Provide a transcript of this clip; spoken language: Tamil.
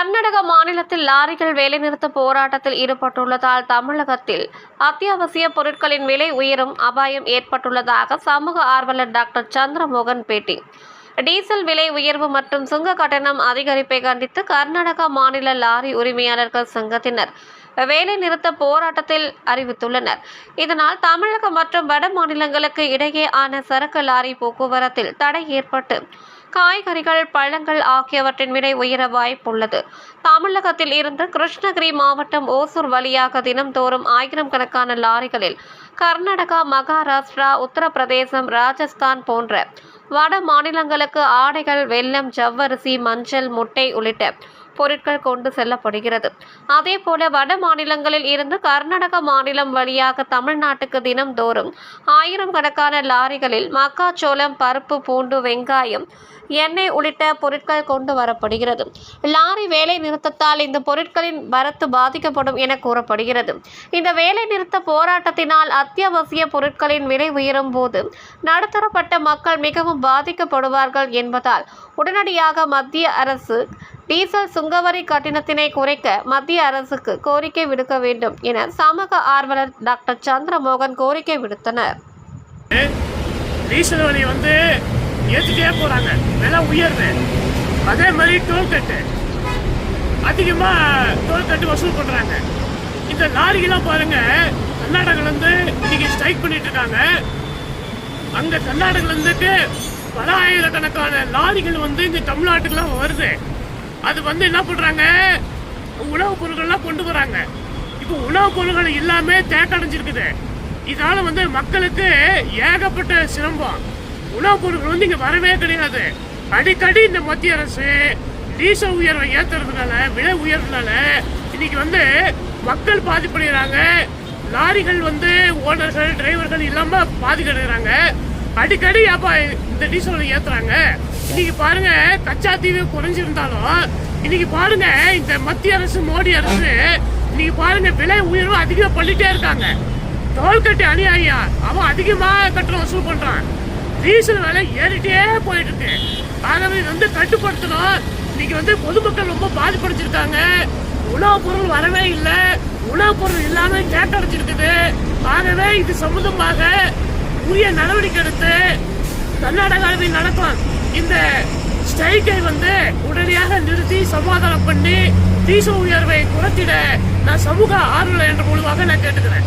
கர்நாடக மாநிலத்தில் லாரிகள் வேலைநிறுத்த போராட்டத்தில் ஈடுபட்டுள்ளதால் தமிழகத்தில் அத்தியாவசிய பொருட்களின் விலை உயரும் அபாயம் ஏற்பட்டுள்ளதாக சமூக ஆர்வலர் டாக்டர் சந்திரமோகன் பேட்டி. டீசல் விலை உயர்வு மற்றும் சுங்க கட்டணம் அதிகரிப்பை கண்டித்து கர்நாடக மாநில லாரி உரிமையாளர்கள் சங்கத்தினர் வேலை நிறுத்த போராட்டத்தில் அறிவித்துள்ளனர். இதனால் தமிழகம் மற்றும் வட மாநிலங்களுக்கு இடையே ஆன சரக்கு லாரி போக்குவரத்தில் தடை ஏற்பட்டு காய்கறிகள் பழங்கள் ஆகியவற்றின் விலை உயர வாய்ப்புள்ளது. தமிழகத்தில் இருந்து கிருஷ்ணகிரி மாவட்டம் ஓசூர் வழியாக தினம்தோறும் ஆயிரம் கணக்கான லாரிகளில் கர்நாடகா மகாராஷ்டிரா உத்தரப்பிரதேசம் ராஜஸ்தான் போன்ற வட மாநிலங்களுக்கு ஆடைகள் வெல்லம் ஜவ்வரிசி மஞ்சள் முட்டை உள்ளிட்ட பொருட்கள் கொண்டு செல்லப்படுகிறது. அதே போல வட மாநிலங்களில் இருந்து கர்நாடக மாநிலம் வழியாக தமிழ்நாட்டுக்கு தினம்தோறும் ஆயிரம் கணக்கான லாரிகளில் மக்காச்சோளம் பருப்பு பூண்டு வெங்காயம் எண்ணெய் உள்ளிட்ட பொருட்கள் கொண்டு வரப்படுகிறது. லாரி வேலை நிறுத்தத்தால் இந்த பொருட்களின் வரத்து பாதிக்கப்படும் என கூறப்படுகிறது. இந்த வேலை நிறுத்த போராட்டத்தினால் அத்தியாவசிய பொருட்களின் விலை உயரும் போது நடுத்தரப்பட்ட மக்கள் மிகவும் பாதிக்கப்படுவார்கள் என்பதால் உடனடியாக மத்திய அரசு டீசல் சுங்கவரி கட்டணத்தினை குறைக்க மத்திய அரசுக்கு கோரிக்கை விடுக்க வேண்டும் என சமூக ஆர்வலர் டாக்டர் சந்திரமோகன் கோரிக்கை விடுத்தனர். டீசல் வரி வந்து ஏற்றிட்டே போகிறாங்க விலை உயர்வு. அதே மாதிரி டோல்கட்டு அதிகமாக டோல்கட்டு வசூல் பண்ணுறாங்க இந்த லாரிகளாம் பாருங்க கர்நாடகாலேருந்து இன்னைக்கு ஸ்ட்ரைக் பண்ணிட்டு இருக்காங்க. அங்கே கர்நாடகாலேருந்துட்டு பல ஆயிரக்கணக்கான லாரிகள் வந்து இங்கே தமிழ்நாட்டுக்குலாம் வருது. அது வந்து என்ன பண்ணுறாங்க உணவுப் பொருட்கள்லாம் கொண்டு வராங்க. இப்போ உணவுப் பொருட்கள் எல்லாமே தேக்கடைஞ்சிருக்குது. இதனால வந்து மக்களுக்கு ஏகப்பட்ட சிரமம். உணவுப் பொருட்கள் வந்து இங்கே வரவே கிடையாது. அடிக்கடி இந்த மத்திய அரசு டீசல் உயர்வை ஏத்துறதுனால விலை உயர்றதுனால இன்னைக்கு வந்து மக்கள் பாதிப்படைகிறாங்க லாரிகள் வந்து ஓனர்கள் டிரைவர்கள் இல்லாம பாதிக்கடைகிறாங்க. அடிக்கடி அப்ப இந்த டீசல் ஏற்றுறாங்க ஏத்துறாங்க. இன்னைக்கு பாருங்க கச்சா தீவு குறைஞ்சிருந்தாலும் இன்னைக்கு பாருங்க இந்த மத்திய அரசு மோடி அரசு இன்னைக்கு பாருங்க விலை உயர்வு அதிகமா பண்ணிட்டே இருக்காங்க. டோல்கட்டு அநியாயா அவன் அதிகமா கட்டணம் வசூல் பண்றான். டீசல் விலை ஏறிட்டே போயிட்டு இருக்கு ஆகவே இது வந்து கட்டுப்படுத்தணும். இன்னைக்கு வந்து பொதுமக்கள் ரொம்ப பாதிப்படைஞ்சிருக்காங்க. உணவுப் பொருள் வரவே இல்லை. உணவுப் பொருள் இல்லாம கேட்டடைச்சிருக்குது ஆகவே இது சம்பந்தமாக உரிய நடவடிக்கை எடுத்து கர்நாடகாவில் நடக்கும் இந்த ஸ்ட்ரைக்கை வந்து உடனடியாக நிறுத்தி சமாதானம் பண்ணி தீச உயர்வை குறைத்திட நான் சமூக ஆர்வலர் என்ற மூலமாக நான் கேட்டுக்கிறேன்.